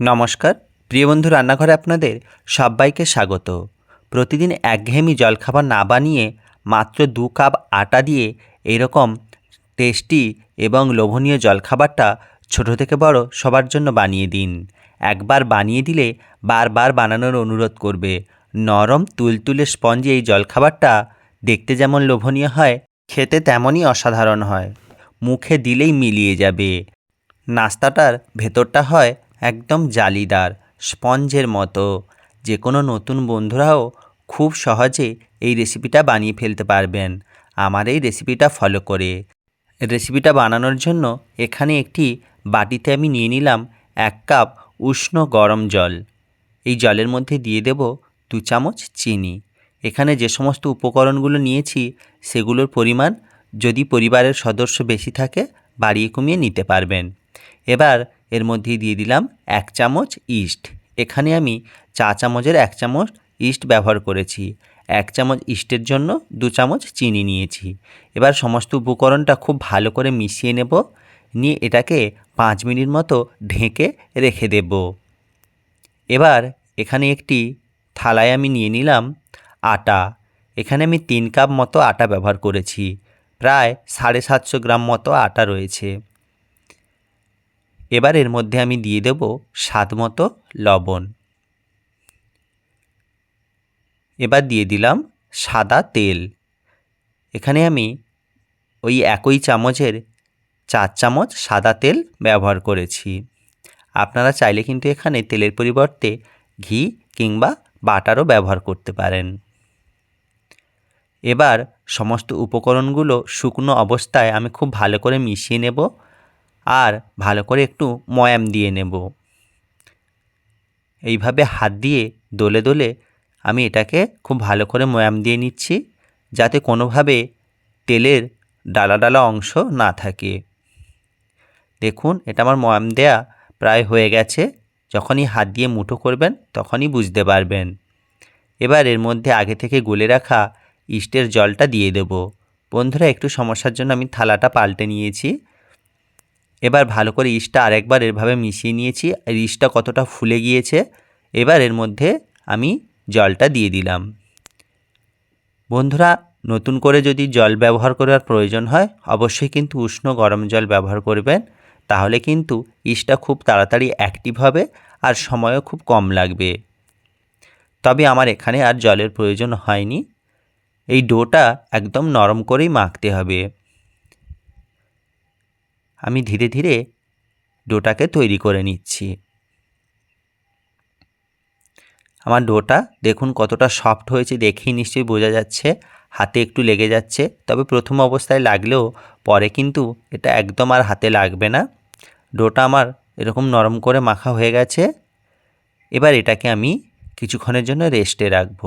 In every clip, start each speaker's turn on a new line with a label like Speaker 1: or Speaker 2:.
Speaker 1: নমস্কার। প্রিয় বন্ধু, রান্নাঘরে আপনাদের সবাইকে স্বাগত। প্রতিদিন একঘেয়েমি জলখাবার না বানিয়ে মাত্র দু কাপ আটা দিয়ে এরকম টেস্টি এবং লোভনীয় জলখাবারটা ছোট থেকে বড় সবার জন্য বানিয়ে দিন। একবার বানিয়ে দিলে বারবার বানানোর অনুরোধ করবে। নরম, তুলতুলে স্পঞ্জে এই জলখাবারটা দেখতে যেমন লোভনীয় হয়, খেতে তেমনই অসাধারণ হয়। মুখে দিলেই মিলিয়ে যাবে। নাস্তাটার ভেতরটা হয় একদম জালিদার, স্পঞ্জের মতো। যে কোনো নতুন বন্ধুরাও খুব সহজে এই রেসিপিটা বানিয়ে ফেলতে পারবেন। আমার এই রেসিপিটা ফলো করে। রেসিপিটা বানানোর জন্য এখানে একটি বাটিতে আমি নিয়ে নিলাম এক কাপ উষ্ণ গরম জল। এই জলের মধ্যে দিয়ে দেব দু চামচ চিনি। এখানে যে সমস্ত উপকরণগুলো নিয়েছি, সেগুলোর পরিমাণ যদি পরিবারের সদস্য বেশি থাকে, বাড়িয়ে কমিয়ে নিতে পারবেন। এবার এর মধ্যে দিয়ে দিলাম এক চামচ ইস্ট। এখানে আমি চা চামচের এক চামচ ইস্ট ব্যবহার করেছি। এক চামচ ইস্টের জন্য দু চামচ চিনি নিয়েছি। এবার সমস্ত উপকরণটা খুব ভালো করে মিশিয়ে নেব। নিয়ে এটাকে পাঁচ মিনিট মতো ঢেকে রেখে দেব। এবার এখানে একটি থালায় আমি নিয়ে নিলাম আটা। এখানে আমি তিন কাপ মতো আটা ব্যবহার করেছি। প্রায় সাড়ে সাতশো গ্রাম মতো আটা রয়েছে। এবার এর মধ্যে আমি দিয়ে দেব স্বাদ মতো লবণ। এবার দিয়ে দিলাম সাদা তেল। এখানে আমি ওই একই চামচের চার চামচ সাদা তেল ব্যবহার করেছি। আপনারা চাইলে কিন্তু এখানে তেলের পরিবর্তে ঘি কিংবা বাটারও ব্যবহার করতে পারেন। এবার সমস্ত উপকরণগুলো শুকনো অবস্থায় আমি খুব ভালো করে মিশিয়ে নেব। আর ভালো করে একটু ময়াম দিয়ে নেব। এইভাবে হাত দিয়ে দোলে দোলে আমি এটাকে খুব ভালো করে ময়াম দিয়ে নিচ্ছি যাতে কোনোভাবে তেলের ডালা ডালা অংশ না থাকে। দেখুন, এটা আমার ময়াম দেয়া প্রায় হয়ে গেছে। যখনই হাত দিয়ে মুঠো করবেন, তখনই বুঝতে পারবেন। এবার এর মধ্যে আগে থেকে গলে রাখা ইস্টের জলটা দিয়ে দেব। বন্ধুরা, একটু সমস্যার জন্য আমি থালাটা পাল্টে নিয়েছি। এবার ভালো করে ইস্টটা আরেকবার এভাবে মিশিয়ে নিয়েছি, আর ইস্টটা কতটা ফুলে গিয়েছে, এবার এর মধ্যে আমি জলটা দিয়ে দিলাম। বন্ধুরা, নতুন করে যদি জল ব্যবহার করার প্রয়োজন হয়, অবশ্যই কিন্তু উষ্ণ গরম জল ব্যবহার করবেন, তাহলে কিন্তু ইস্টটা খুব তাড়াতাড়ি অ্যাক্টিভ হবে আর সময়ও খুব কম লাগবে। তবে আমার এখানে আর জলের প্রয়োজন হয়নি। এই ডোটা একদম নরম করেই মাখতে হবে। আমি ধীরে ধীরে ডোটাকে তৈরি করে নিচ্ছি। আমার ডোটা দেখুন কতটা সফট হয়েছে, দেখেই নিশ্চয়ই বোঝা যাচ্ছে, হাতে একটু লেগে যাচ্ছে, তবে প্রথম অবস্থায় লাগলেও পরে কিন্তু এটা একদম আর হাতে লাগবে না। ডোটা আমার এরকম নরম করে মাখা হয়ে গেছে, এবার এটাকে আমি কিছুক্ষণের জন্য রেস্টে রাখব।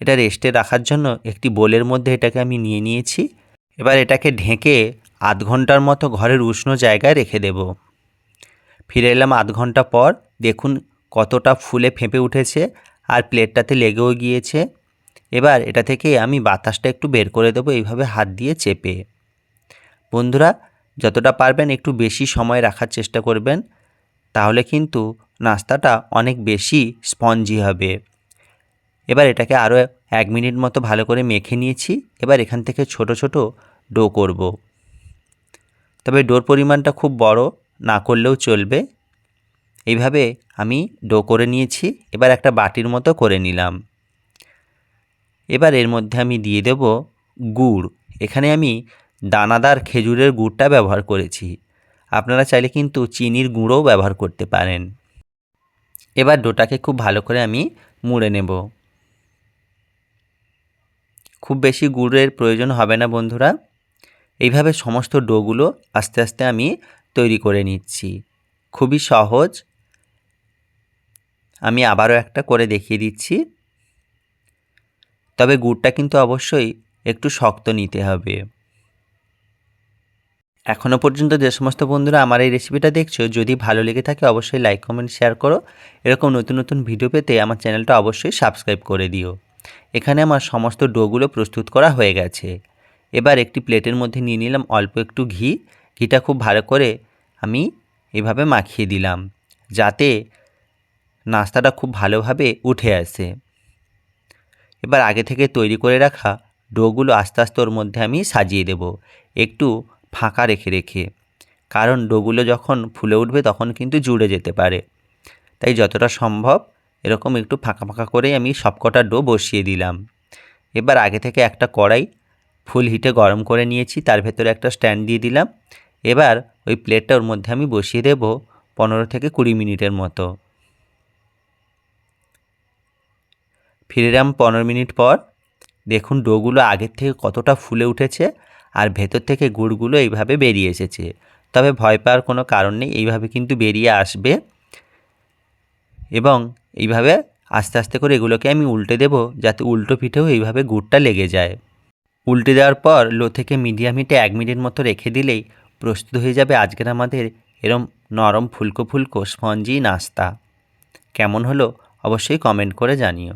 Speaker 1: এটা রেস্টে রাখার জন্য একটি বোলের মধ্যে এটাকে আমি নিয়ে নিয়েছি। এবার এটাকে ঢেকে আধ ঘণ্টার মতো ঘরের উষ্ণ জায়গায় রেখে দেব। ফিরে এলাম আধ ঘণ্টা পর, দেখুন কতটা ফুলে ফেঁপে উঠেছে আর প্লেটটাতে লেগেও গিয়েছে। এবার এটা থেকে আমি বাতাসটা একটু বের করে দেবো এইভাবে হাত দিয়ে চেপে। বন্ধুরা, যতটা পারবেন একটু বেশি সময় রাখার চেষ্টা করবেন, তাহলে কিন্তু নাস্তাটা অনেক বেশি স্পঞ্জি হবে। এবার এটাকে আরও এক মিনিট মতো ভালো করে মেখে নিয়েছি। এবার এখান থেকে ছোট ছোট ডো করব। তবে ডোর পরিমাণটা খুব বড়, না করলেও চলবে। এইভাবে আমি ডো করে নিয়েছি। এবার একটা বাটির মতো করে নিলাম। এবার এর মধ্যে আমি দিয়ে দেব গুড়। এখানে আমি দানাদার খেজুরের গুড়টা ব্যবহার করেছি। আপনারা চাইলে কিন্তু চিনির গুঁড়োও ব্যবহার করতে পারেন। এবার ডোটাকে খুব ভালো করে আমি মুড়ে নেব। খুব বেশি গুড়ের প্রয়োজন হবে না, বন্ধুরা। এইভাবে সমস্ত ডোগুলো আস্তে আস্তে আমি তৈরি করে নিচ্ছি। খুবই সহজ। আমি আবারও একটা করে দেখিয়ে দিচ্ছি। তবে গুড়টা কিন্তু অবশ্যই একটু শক্ত নিতে হবে। এখনও পর্যন্ত যে সমস্ত বন্ধুরা আমার এই রেসিপিটা দেখছ, যদি ভালো লেগে থাকে অবশ্যই লাইক, কমেন্ট, শেয়ার করো। এরকম নতুন নতুন ভিডিও পেতে আমার চ্যানেলটা অবশ্যই সাবস্ক্রাইব করে দিও। এখানে আমার সমস্ত ডোগুলো প্রস্তুত করা হয়ে গেছে। এবার একটি প্লেটের মধ্যে নিয়ে নিলাম অল্প একটু ঘি। ঘিটা খুব ভালো করে আমি এভাবে মাখিয়ে দিলাম, যাতে নাস্তাটা খুব ভালোভাবে উঠে আসে। এবার আগে থেকে তৈরি করে রাখা ডোগুলো আস্তে আস্তে ওর মধ্যে আমি সাজিয়ে দেব, একটু ফাঁকা রেখে রেখে। কারণ ডোগুলো যখন ফুলে উঠবে তখন কিন্তু জুড়ে যেতে পারে। তাই যতটা সম্ভব এরকম একটু ফাঁকা ফাঁকা করেই আমি সবকটা ডো বসিয়ে দিলাম। এবার আগে থেকে একটা কড়াই ফুল হিটে গরম করে নিয়েছি, তার ভেতরে একটা স্ট্যান্ড দিয়ে দিলাম। এবার ওই প্লেটটা ওর মধ্যে আমি বসিয়ে দেব পনেরো থেকে কুড়ি মিনিটের মতো। ফিরে এলাম পনেরো মিনিট পর। দেখুন ডোগুলো আগের থেকে কতটা ফুলে উঠেছে আর ভেতর থেকে গুড়গুলো এইভাবে বেরিয়ে এসেছে। তবে ভয় পাওয়ার কোনো কারণ নেই, এইভাবে কিন্তু বেরিয়ে আসবে। এবং এইভাবে আস্তে আস্তে করে এগুলোকে আমি উল্টে দেব যাতে উল্টো পিঠেও এইভাবে গুড়টা লেগে যায়। উল্টে দেওয়ার পর লো থেকে মিডিয়াম হিটে এক মিনিট মতো রেখে দিলেই প্রস্তুত হয়ে যাবে আজকের আমাদের এরম নরম ফুলকো ফুলকো স্পঞ্জি নাস্তা। কেমন হলো অবশ্যই কমেন্ট করে জানিও।